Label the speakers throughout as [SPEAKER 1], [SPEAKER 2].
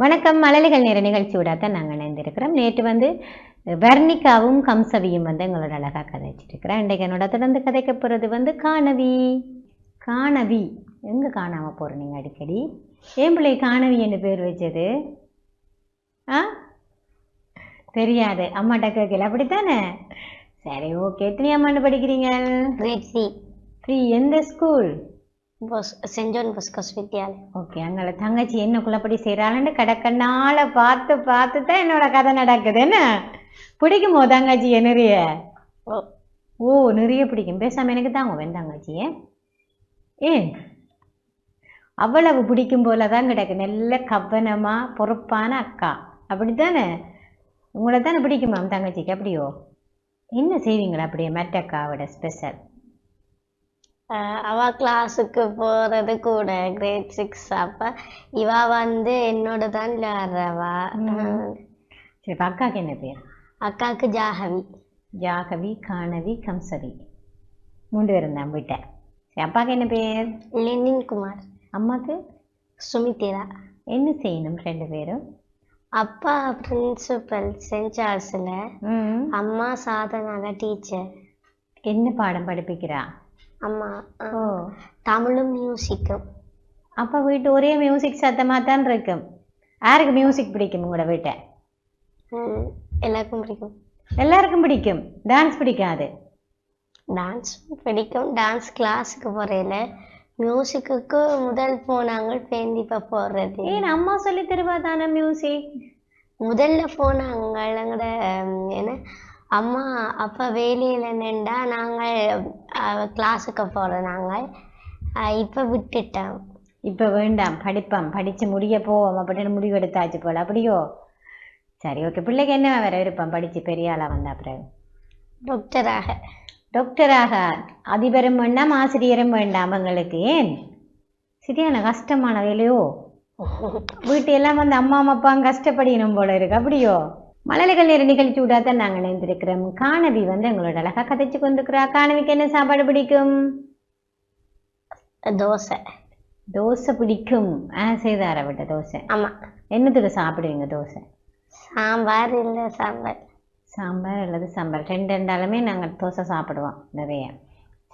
[SPEAKER 1] வணக்கம் மலலிகள் நிற நிகழ்ச்சி தான் நாங்கள் இணைந்திருக்கிறோம் நேற்று வந்து வர்ணிக்காவும் கம்சவியும் வந்து எங்களோட அழகாக கதைச்சிட்டு இருக்கிறேன் இன்றைக்கு என்னோட தொடர்ந்து கதைக்கப்படுறது வந்து காணவி காணவி எங்கே காணாமல் போகிற நீங்கள் அடிக்கடி ஏன் பிள்ளை காணவி என்று பேர் வச்சது ஆ தெரியாது அம்மாட்ட கேட்கல அப்படித்தானே சரி ஓகே எத்தனை அம்மாண்டு படிக்கிறீங்க கிரேட் த்ரீ எந்த ஸ்கூல்
[SPEAKER 2] செஞ்சோன் ஜான் பஸ்கஸ் வித்யாலயம்
[SPEAKER 1] ஓகே அங்கே தங்கச்சி என்ன குள்ளப்படி செய்கிறாள்னு கடக்கண்ணால பார்த்து பார்த்து தான் என்னோட கதை நடக்குது என்ன பிடிக்குமோ தங்கச்சி நிறைய ஓ நிறைய பிடிக்கும் பேசாமல் எனக்கு தான் வேண்டாம் தங்கச்சியே ஏன் அவ்வளவு பிடிக்கும் போல தான் கிடக்கு நல்ல கவனமாக பொறுப்பான அக்கா அப்படி தானே உங்களை தானே பிடிக்குமாம் தங்கச்சிக்கு அப்படியோ என்ன செய்வீங்களா அப்படியே மற்ற அக்காவோட ஸ்பெஷல்
[SPEAKER 2] அவள் கிளாஸுக்கு போகிறது கூட கிரேட் சிக்ஸ் அப்போ இவா வந்து என்னோட தான் விளையாடுறவா
[SPEAKER 1] சரி அக்காவுக்கு என்ன பேர்
[SPEAKER 2] அக்காவுக்கு ஜாகவி
[SPEAKER 1] ஜாகவி காணவி கம்சவி மூன்று பேரும் தான் போயிட்டேன் சரி அப்பாவுக்கு என்ன பேர்
[SPEAKER 3] லெனின் குமார்
[SPEAKER 1] அம்மாவுக்கு சுமித்திரா என்ன செய்யணும் ரெண்டு பேரும்
[SPEAKER 3] அப்பா பிரின்சிபல் சென்ட் அம்மா சாதனால டீச்சர்
[SPEAKER 1] என்ன பாடம் படிப்பிக்கிறா
[SPEAKER 3] அம்மா ஓ தமிழும் மியூசிக்கும்
[SPEAKER 1] அப்பா வீட்டு ஒரே மியூசிக் சத்தமாக தான் இருக்கும் யாருக்கு மியூசிக் பிடிக்கும் உங்களோட வீட்டை
[SPEAKER 3] எல்லாருக்கும் பிடிக்கும்
[SPEAKER 1] எல்லாருக்கும் பிடிக்கும் டான்ஸ் பிடிக்காது
[SPEAKER 3] டான்ஸ் பிடிக்கும் டான்ஸ் கிளாஸுக்கு போகிறேன் மியூசிக்கு முதல் போனாங்க பேந்திப்பா போடுறது
[SPEAKER 1] ஏன் அம்மா சொல்லி தருவா தானே மியூசிக்
[SPEAKER 3] முதல்ல போனாங்க எங்களோட என்ன அம்மா அப்பா வேலையில நின்றா நாங்கள் கிளாஸுக்கு போகிறோம் நாங்கள் இப்போ விட்டுட்டோம்
[SPEAKER 1] இப்போ வேண்டாம் படிப்போம் படித்து முடிய போவோம் அப்படின்னு முடிவு எடுத்தாச்சு போல அப்படியோ சரி ஓகே பிள்ளைக்கு என்ன வேற விருப்பம் படித்து பெரிய ஆளாக வந்தா பிறகு
[SPEAKER 3] டாக்டராக
[SPEAKER 1] டாக்டராக அதிபரும் வேண்டாம் ஆசிரியரும் வேண்டாம் அவங்களுக்கு ஏன் சரியான கஷ்டமான வேலையோ வீட்டு எல்லாம் வந்து அம்மா அப்பா கஷ்டப்படணும் போல இருக்கு அப்படியோ மலர்கள் நேர நிகழ்ச்சி விடாதான் நாங்கள் நினைந்திருக்கிறோம் காணவி வந்து எங்களோட அழகாக கதைச்சு கொண்டிருக்கிறா காணவிக்கு என்ன சாப்பாடு பிடிக்கும் தோசை தோசை பிடிக்கும் ஆ செய்தார விட்ட தோசை ஆமாம் என்னத்துக்கு சாப்பிடுவீங்க தோசை
[SPEAKER 2] சாம்பார் இல்லை சாம்பார்
[SPEAKER 1] சாம்பார் அல்லது சாம்பார் ரெண்டு இருந்தாலுமே நாங்கள் தோசை சாப்பிடுவோம் நிறைய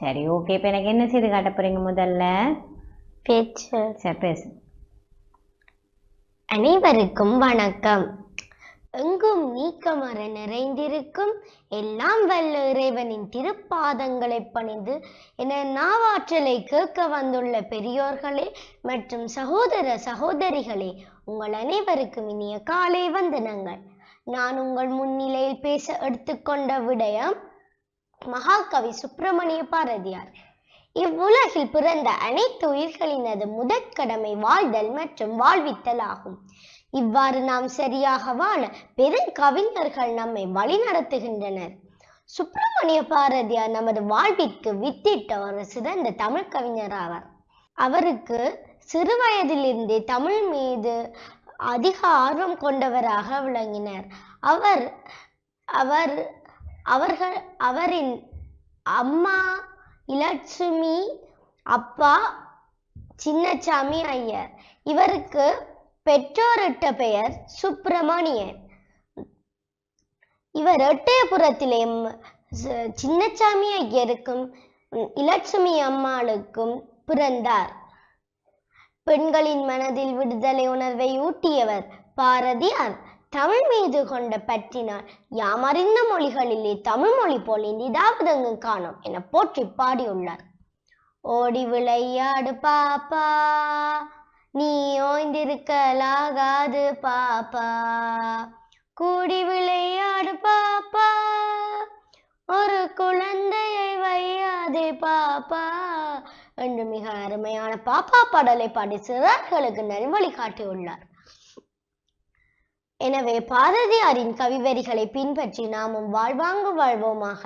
[SPEAKER 1] சரி ஓகே இப்போ எனக்கு என்ன செய்து காட்ட போகிறீங்க முதல்ல பேச்சு சரி பேசு
[SPEAKER 4] அனைவருக்கும் வணக்கம் எங்கும் நீக்கமர நிறைந்திருக்கும் எல்லாம் வல்ல இறைவனின் திருப்பாதங்களை பணிந்து என நாவாற்றலை கேட்க வந்துள்ள பெரியோர்களே மற்றும் சகோதர சகோதரிகளே உங்கள் அனைவருக்கும் இனிய காலை வந்தனங்கள் நான் உங்கள் முன்னிலையில் பேச எடுத்துக்கொண்ட விடயம் மகாகவி சுப்பிரமணிய பாரதியார் இவ்வுலகில் பிறந்த அனைத்து உயிர்களினது முதற் கடமை வாழ்தல் மற்றும் வாழ்வித்தல் ஆகும் இவ்வாறு நாம் சரியாக வாழ பெரும் கவிஞர்கள் நம்மை வழி நடத்துகின்றனர் சுப்பிரமணிய பாரதியார் நமது வாழ்விற்கு வித்திட்ட ஒரு சிறந்த தமிழ் கவிஞர் ஆவார் அவருக்கு சிறு வயதிலிருந்தே தமிழ் மீது அதிக ஆர்வம் கொண்டவராக விளங்கினார் அவர் அவர் அவர்கள் அவரின் அம்மா இலட்சுமி அப்பா சின்னச்சாமி ஐயர் இவருக்கு பெற்றோரிட்ட பெயர் சுப்பிரமணியன் இவர் எட்டயபுரத்திலேயும் சின்னச்சாமி ஐயருக்கும் இலட்சுமி அம்மாளுக்கும் பிறந்தார் பெண்களின் மனதில் விடுதலை உணர்வை ஊட்டியவர் பாரதியார் தமிழ் மீது கொண்ட பற்றினால் யாமறிந்த மொழிகளிலே தமிழ் மொழி போல் இனிதாவதங்கு காணும் என போற்றி பாடியுள்ளார் ஓடி விளையாடு பாப்பா நீ ஓய்ந்திருக்கலாகாது பாப்பா கூடி விளையாடு பாப்பா ஒரு குழந்தையை வையாதே பாப்பா என்று மிக அருமையான பாப்பா பாடலை பாடி சிறார்களுக்கு நல்வழி காட்டியுள்ளார் எனவே பாரதியாரின் கவிவரிகளை பின்பற்றி நாமும் வாழ்வாங்கு வாழ்வோமாக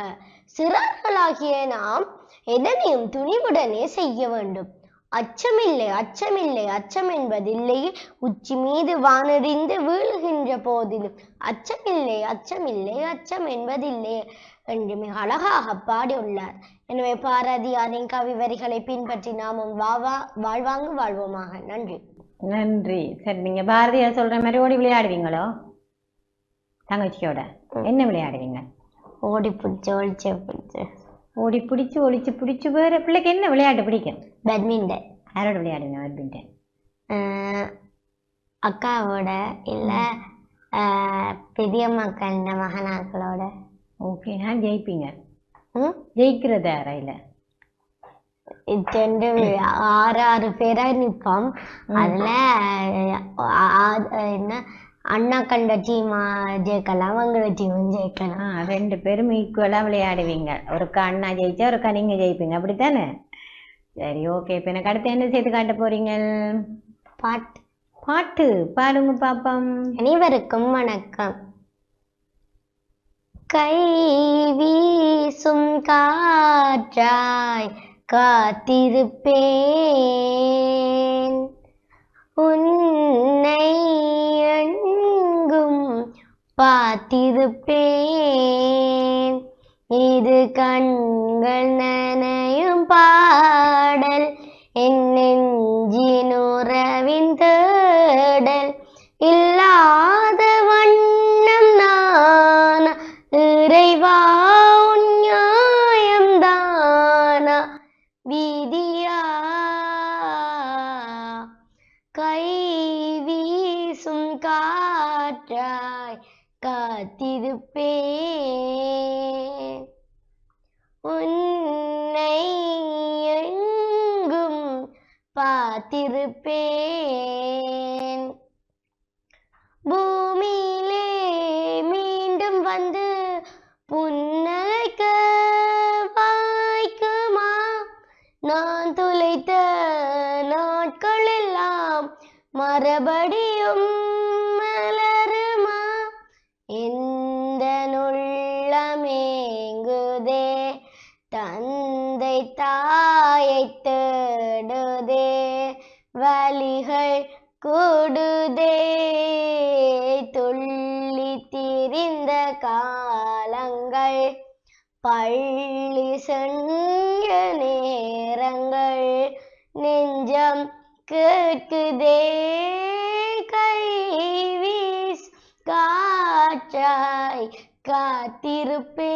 [SPEAKER 4] சிறார்களாகிய நாம் எதனையும் துணிவுடனே செய்ய வேண்டும் அச்சமில்லை அச்சமில்லை அச்சம் என்பதில்லை உச்சி மீது வானறிந்து வீழுகின்ற போதிலும் அச்சமில்லை அச்சமில்லை அச்சம் என்பதில்லை என்று மிக அழகாக பாடியுள்ளார் எனவே பாரதியாரின் கவி வரிகளை பின்பற்றி நாமும் வாவா வாழ்வாங்கு வாழ்வோமாக நன்றி
[SPEAKER 1] நன்றி சரி நீங்க பாரதியார் சொல்ற மாதிரி ஓடி விளையாடுவீங்களோ தங்கச்சியோட என்ன விளையாடுவீங்க
[SPEAKER 2] ஓடி பிடிச்சி ஒழிச்சு பிடிச்சு
[SPEAKER 1] ஓடி பிடிச்சி ஒழிச்சு பிடிச்சி வேற பிள்ளைக்கு என்ன விளையாட்டு பிடிக்கும் பேட்மிண்டன் யாரோட விளையாடுங்க பேட்மிண்டன்
[SPEAKER 2] அக்காவோட இல்லை பெரியம்மா கண்ட மகனாக்களோட
[SPEAKER 1] ஓகே நான் ஜெயிப்பீங்க ஜெயிக்கிறது அறையில்
[SPEAKER 2] ரெண்டு ஆறு ஆறு பேரா நிற்போம் அதுல என்ன அண்ணா கண்ட டீமா ஜெயிக்கலாம் அவங்கள டீம் ஜெயிக்கலாம்
[SPEAKER 1] ரெண்டு பேரும் ஈக்குவலா விளையாடுவீங்க ஒருக்கா அண்ணா ஜெயிச்சா ஒரு நீங்க ஜெயிப்பீங்க அப்படித்தானே சரி ஓகே இப்போ எனக்கு அடுத்து என்ன செய்து காட்ட போறீங்க பாட்டு பாட்டு பாடுங்க பாப்போம்
[SPEAKER 4] அனைவருக்கும் வணக்கம் கை வீசும் காற்றாய் காத்திருப்பேன் உன்னை எங்கும் பார்த்திருப்பேன் இது கண்கள் நனையும் பாடல் என் நெஞ்சின் உறவின் தேடல் இல்லை காற்றாய் காத்திருப்பே உன்னை எங்கும் பார்த்திருப்பே தந்தை தாயை தேடுதே வழிகள் கூடுதே துள்ளி திரிந்த காலங்கள் பள்ளி சென்ற நேரங்கள் நெஞ்சம் கேட்குதே கை வீஸ் காற்றாய் காத்திருப்பே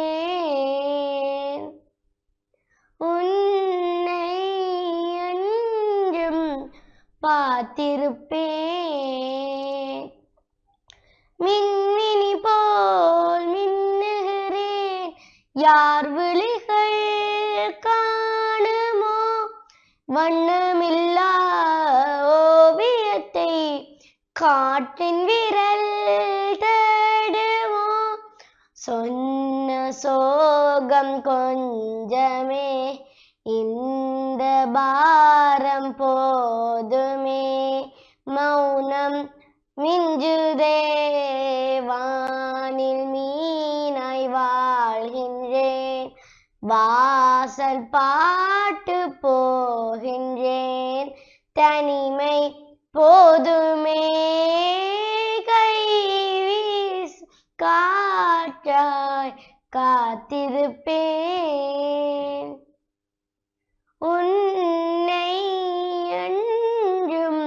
[SPEAKER 4] இருப்பே மின்னினி போல் மின்னுகிறேன் யார் விழிகள் காணுமோ வண்ணமில்லா ஓவியத்தை காட்டின் விரல் தேடுமோ சொன்ன சோகம் கொஞ்சமே புகழ் பாட்டு போகின்றேன் தனிமை போதுமே கை வீஸ் காற்றாய் காத்திருப்பேன் உன்னை என்றும்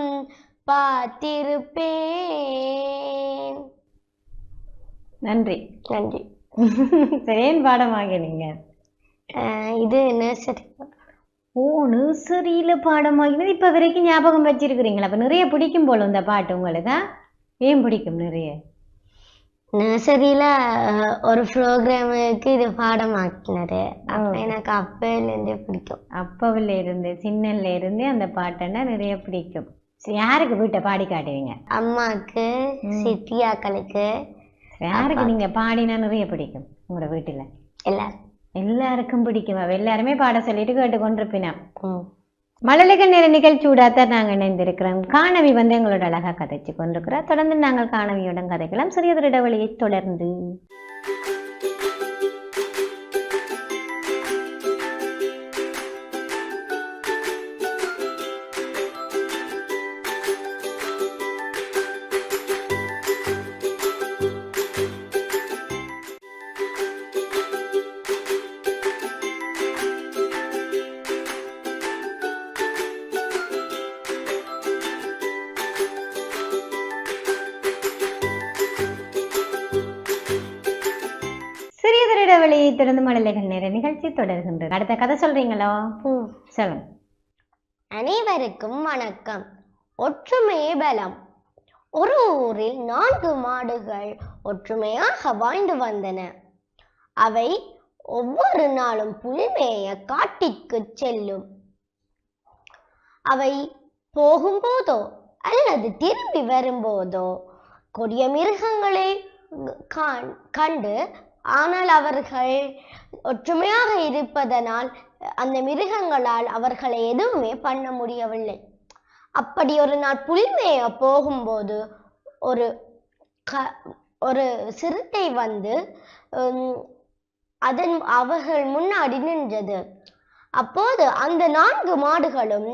[SPEAKER 4] பார்த்திருப்பேன்
[SPEAKER 1] நன்றி நன்றி சேன் பாடமாக நீங்கள்
[SPEAKER 2] இது நர்சரி
[SPEAKER 1] ஓ நர்சரியில் பாடமாகினது இப்போ வரைக்கும் ஞாபகம் வச்சிருக்கிறீங்களா அப்போ நிறைய பிடிக்கும் போல இந்த பாட்டு உங்களுக்கு ஏன் பிடிக்கும் நிறைய
[SPEAKER 2] நர்சரியில் ஒரு ப்ரோக்ராமுக்கு இது பாடமாக்கினார் எனக்கு அப்போலேருந்தே பிடிக்கும்
[SPEAKER 1] அப்பவில் இருந்து சின்னல்ல இருந்தே அந்த பாட்டுன்னா நிறைய பிடிக்கும் யாருக்கு வீட்டை பாடி காட்டுவீங்க
[SPEAKER 2] அம்மாவுக்கு சித்தியாக்களுக்கு
[SPEAKER 1] யாருக்கு நீங்கள் பாடினா நிறைய பிடிக்கும் உங்களோட வீட்டில் எல்லாருக்கும் எல்லாருக்கும் பிடிக்குமா எல்லாருமே பாட சொல்லிட்டு கேட்டுக்கொண்டிருப்பினா மழலைக நேர நிகழ்ச்சியூடாக நாங்கள் இணைந்திருக்கிறோம் காணவி வந்து எங்களோட அழகாக கதைச்சு கொண்டிருக்கிறோம் தொடர்ந்து நாங்கள் காணவியுடன் கதைக்கலாம் சிறியதொரு இடைவெளியை தொடர்ந்து தொடர்ந்து மாடலைகள் நேர நிகழ்ச்சி தொடர்கின்றது அடுத்த கதை சொல்றீங்களோ பூ சொல்லுங்க
[SPEAKER 4] அனைவருக்கும் வணக்கம் ஒற்றுமையே பலம் ஒரு ஊரில் நான்கு மாடுகள் ஒற்றுமையாக வாழ்ந்து வந்தன அவை ஒவ்வொரு நாளும் புல்மேய காட்டிற்கு செல்லும் அவை போகும்போதோ அல்லது திரும்பி வரும்போதோ கொடிய மிருகங்களை கண்டு ஆனால் அவர்கள் ஒற்றுமையாக இருப்பதனால் அந்த மிருகங்களால் அவர்களை எதுவுமே பண்ண முடியவில்லை அப்படி ஒரு நாள் புலிமேய போகும்போது ஒரு க ஒரு சிறுத்தை வந்து அதன் அவர்கள் முன்னாடி நின்றது அப்போது அந்த நான்கு மாடுகளும்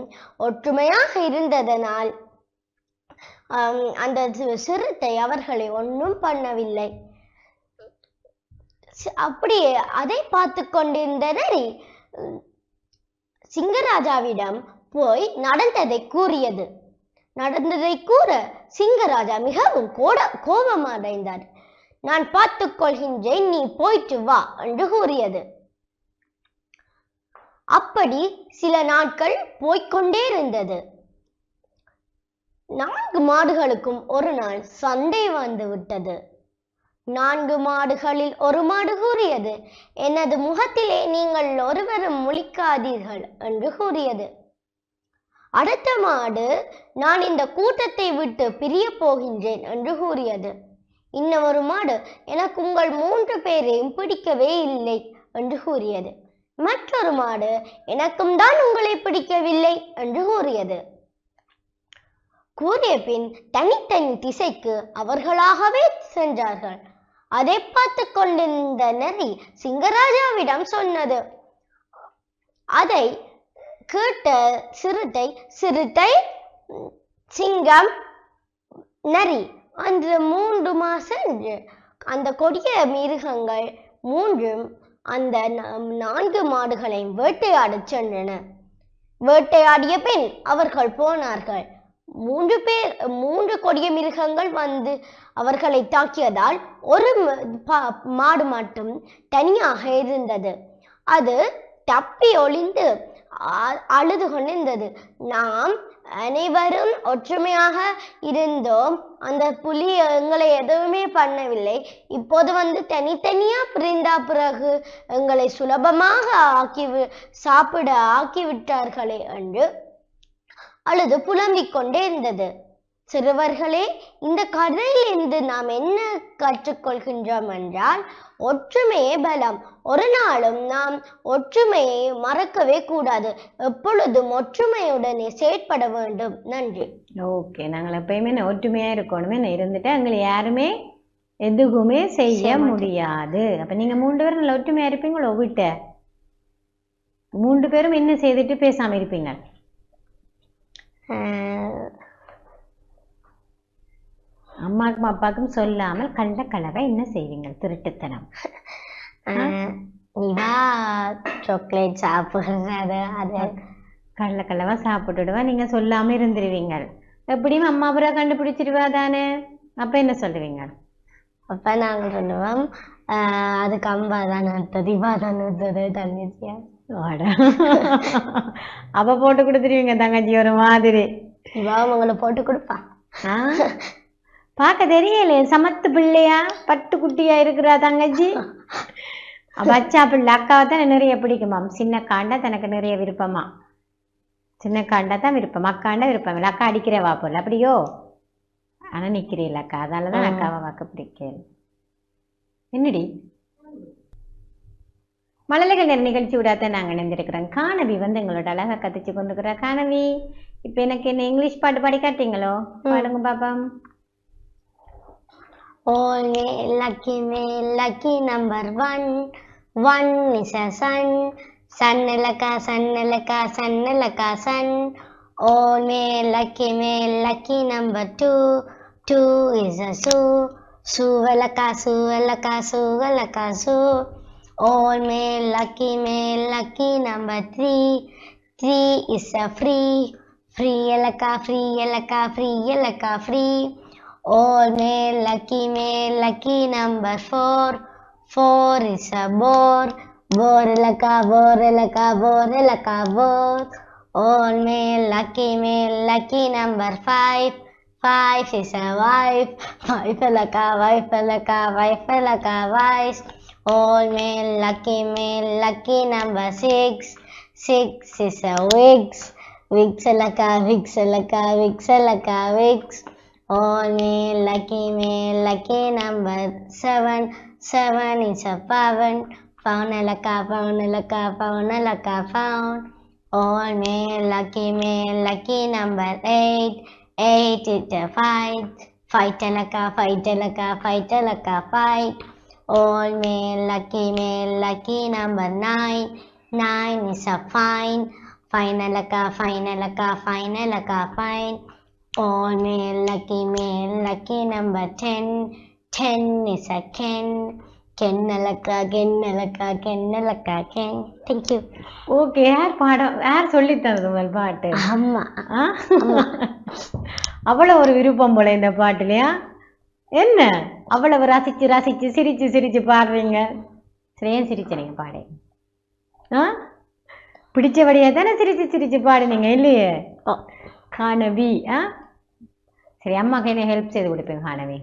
[SPEAKER 4] ஒற்றுமையாக இருந்ததனால் அந்த சிறுத்தை அவர்களை ஒன்றும் பண்ணவில்லை அப்படியே அதை பார்த்து கொண்டிருந்த நரி சிங்கராஜாவிடம் போய் நடந்ததை கூறியது நடந்ததை கூற சிங்கராஜா மிகவும் கோட அடைந்தார் நான் பார்த்து கொள்கின்றேன் நீ போயிட்டு வா என்று கூறியது அப்படி சில நாட்கள் போய்கொண்டே இருந்தது நான்கு மாடுகளுக்கும் ஒரு நாள் சண்டை வந்து விட்டது நான்கு மாடுகளில் ஒரு மாடு கூறியது எனது முகத்திலே நீங்கள் ஒருவரும் முழிக்காதீர்கள் என்று கூறியது அடுத்த மாடு நான் இந்த கூட்டத்தை விட்டு பிரிய போகின்றேன் என்று கூறியது இன்னொரு ஒரு மாடு எனக்கு உங்கள் மூன்று பேரையும் பிடிக்கவே இல்லை என்று கூறியது மற்றொரு மாடு எனக்கும் தான் உங்களை பிடிக்கவில்லை என்று கூறியது கூறிய பின் தனித்தனி திசைக்கு அவர்களாகவே சென்றார்கள் அதை பார்த்து கொண்டிருந்த நரி சிங்கராஜாவிடம் சொன்னது அதை கேட்ட சிறுத்தை சிறுத்தை சிங்கம் நரி அந்த மூன்று மாசம் அந்த கொடிய மிருகங்கள் மூன்றும் அந்த நான்கு மாடுகளை வேட்டையாடச் சென்றன வேட்டையாடிய பின் அவர்கள் போனார்கள் மூன்று பேர் மூன்று கொடிய மிருகங்கள் வந்து அவர்களை தாக்கியதால் ஒரு மாடு மட்டும் தனியாக இருந்தது அது தப்பி ஒளிந்து அழுது கொண்டிருந்தது நாம் அனைவரும் ஒற்றுமையாக இருந்தோம் அந்த புலி எங்களை எதுவுமே பண்ணவில்லை இப்போது வந்து தனித்தனியா பிரிந்தா பிறகு எங்களை சுலபமாக ஆக்கி சாப்பிட ஆக்கிவிட்டார்களே என்று அழுது புலம்பிக் கொண்டே இருந்தது சிறுவர்களே இந்த கதையிலிருந்து நாம் என்ன கற்றுக்கொள்கின்றோம் என்றால் ஒற்றுமையே பலம் ஒரு நாளும் நாம் ஒற்றுமையை மறக்கவே கூடாது எப்பொழுதும் ஒற்றுமையுடனே செயற்பட வேண்டும் நன்றி
[SPEAKER 1] ஓகே நாங்கள் எப்பயுமே ஒற்றுமையா இருக்கணுமே இருந்துட்டு எங்களை யாருமே எதுவுமே செய்ய முடியாது அப்ப நீங்க மூன்று பேரும் நல்ல ஒற்றுமையா இருப்பீங்களோ விட்ட மூன்று பேரும் என்ன செய்துட்டு பேசாம இருப்பீங்க அம்மாக்கும் அப்பாவுக்கும் சொல்லாமல் கண்ட கலவை என்ன செய்வீங்க திருட்டுத்தனம்
[SPEAKER 2] இவா சாக்லேட் சாப்பிடுறது அது
[SPEAKER 1] கள்ள கலவா சாப்பிட்டுடுவா நீங்க சொல்லாம இருந்துருவீங்க எப்படியும் அம்மா அப்புறம் கண்டுபிடிச்சிருவா தானே அப்ப என்ன சொல்லுவீங்க
[SPEAKER 2] அப்ப நாங்க சொல்லுவோம் அது கம்பா தான் அடுத்தது இவா தான் அடுத்தது தண்ணிச்சியா
[SPEAKER 1] அப்ப போட்டு கொடுத்துருவீங்க தங்கச்சி ஒரு மாதிரி
[SPEAKER 2] உங்களை போட்டு கொடுப்பா
[SPEAKER 1] பார்க்க தெரியலையே சமத்து பிள்ளையா பட்டு குட்டியா இருக்கிறா தங்கச்சி வச்சா பிள்ளை அக்காவை தான் நிறைய பிடிக்குமாம் சின்ன காண்டா தனக்கு நிறைய விருப்பமா சின்ன காண்டா தான் விருப்பம் அக்காண்டா விருப்பம் இல்லை அக்கா அடிக்கிறவா போல அப்படியோ ஆனால் நிற்கிறீங்களா அக்கா அதனால தான் அக்காவை வாக்கு பிடிக்கல என்னடி மழலைகள் நேர நிகழ்ச்சி விடாத நாங்கள் இணைந்திருக்கிறோம் காணவி வந்து எங்களோட அழகா கத்திச்சு கொண்டுக்கிற கானவி இப்போ எனக்கு என்ன இங்கிலீஷ் பாட்டு பாடி காட்டீங்களோ பாடுங்க பாப்பா
[SPEAKER 2] ஓலே லக்கி மே lucky number one one is a sun sun சன்னலக்கா சன்னலக்கா சன்னலக்கா sun All male lucky male lucky number two. Two is a zoo. Suvalaka, suvalaka, suvalaka, zoo. Old man, lucky man, lucky number three. Three is a free. Free elaka, free elaka, free elaka, free. Old man, lucky man, lucky number four. Four is a bore. Bore elaka, bore elaka, bore elaka, bore. Old man, lucky man, lucky number five. Five is a wife. Wife elaka, wife elaka, wife elaka, wife. Old man, lucky man, lucky number six. Six is a wigs. Wigs alaka, wigs alaka, wigs alaka, wigs. Old man, lucky man, lucky number seven. Seven is a a pound. Pound a pound alaka, a alaka, pound. Old man, lucky man, lucky number eight. Eight is a fight. Fight a alaka, fight a alaka, fight a alaka, fight. All male, lucky male, lucky number nine. Nine is a fine. Final akka, final akka, final akka, fine. All male, lucky male, lucky number ten. Ten is a ken. Ken ken கென்னலக்கா ken. Ken thank you
[SPEAKER 1] okay யார் பாடம் யார் சொல்லி தந்தது பாட்டு ஆமா அவ்வளோ ஒரு விருப்பம் போல இந்த பாட்டு இல்லையா என்ன அவ்வளவு ரசிச்சு ரசிச்சு சிரிச்சு சிரிச்சு பாடுறீங்க சிறையன் சிரிச்சனீங்க பாடு ஆ பிடிச்சபடியாக தானே சிரிச்சு சிரிச்சு பாடுனீங்க இல்லையே காணவி ஆ சரி அம்மாவுக்கு என்ன ஹெல்ப் செய்து கொடுப்பீங்க காணவி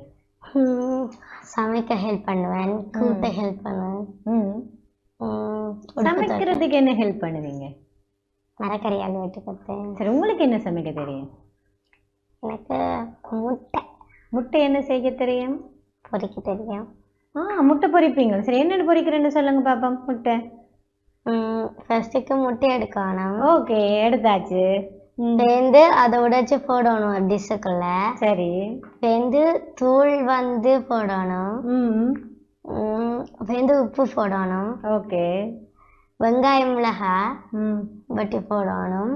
[SPEAKER 2] சமைக்க ஹெல்ப் பண்ணுவேன் கூட்ட ஹெல்ப் பண்ணுவேன்
[SPEAKER 1] சமைக்கிறதுக்கு என்ன ஹெல்ப் பண்ணுவீங்க
[SPEAKER 2] மரக்கறி வெட்டு வெட்டுக்கிறது
[SPEAKER 1] சரி உங்களுக்கு என்ன சமைக்க தெரியும்
[SPEAKER 2] எனக்கு முட்டை
[SPEAKER 1] முட்டை என்ன செய்ய தெரியும்
[SPEAKER 2] பொறிக்க தெரியும்
[SPEAKER 1] ஆ முட்டை பொறிப்பீங்க சரி என்னென்னு பொறிக்கிறேன்னு சொல்லுங்கள் பாப்பா முட்டை
[SPEAKER 2] ஃபர்ஸ்ட்டுக்கு முட்டை எடுக்கணும்
[SPEAKER 1] ஓகே எடுத்தாச்சு
[SPEAKER 2] சேர்ந்து அதை உடைச்சு போடணும் டிஷ்ஷுக்குள்ள சரி சேர்ந்து தூள் வந்து போடணும் ம் சேர்ந்து உப்பு போடணும் ஓகே வெங்காயம் மிளகாய் வட்டி போடணும்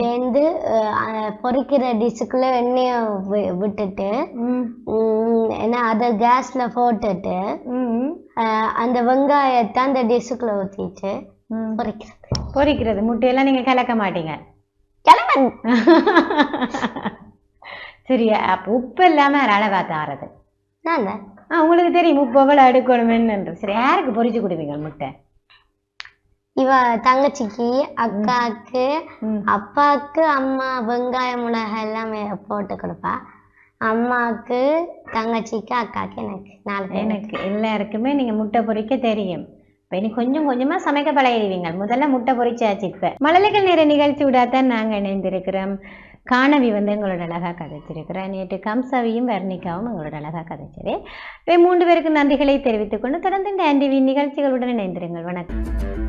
[SPEAKER 2] சேர்ந்து பொறிக்கிற டிஷ்ஷுக்குள்ள எண்ணெய விட்டுட்டு ஏன்னா அதை கேஸ்ல போட்டுட்டு அந்த வெங்காயத்தை அந்த டிஷ்ஷுக்குள்ள ஊற்றிட்டு பொறிக்கிறது
[SPEAKER 1] பொறிக்கிறது முட்டையெல்லாம் நீங்க கலக்க மாட்டீங்க கிளம்ப சரி அப்போ உப்பு இல்லாம அளவா தாரது நான் உங்களுக்கு தெரியும் உப்பு எவ்வளவு எடுக்கணும்னு சரி யாருக்கு பொறிச்சு கொடுப்பீங்க முட்டை
[SPEAKER 2] இவ தங்கச்சிக்கு அக்காக்கு அப்பாவுக்கு அம்மா வெங்காய மிளகாய் எல்லாம் போட்டு கொடுப்பா அம்மாவுக்கு தங்கச்சிக்கு அக்காக்கு எனக்கு
[SPEAKER 1] நாலு எனக்கு எல்லாருக்குமே நீங்க முட்டை பொறிக்க தெரியும் இப்போ இனி கொஞ்சம் கொஞ்சமாக சமைக்க பழகிடுவீங்க முதல்ல முட்டை பொறிச்சாச்சு இப்போ மழலைகள் நிறைய நிகழ்ச்சி விடாதான் நாங்கள் இணைந்திருக்கிறோம் காணவி வந்து எங்களோட அழகாக கதைச்சிருக்கிறேன் நேற்று கம்சவியும் வர்ணிக்காவும் எங்களோட அழகாக கதைச்சது இவை மூன்று பேருக்கு நன்றிகளை தெரிவித்துக்கொண்டு தொடர்ந்து இந்த ஆண்டிவி நிகழ்ச்சிகளுடன் இணைந்திருங்கள் வணக்கம்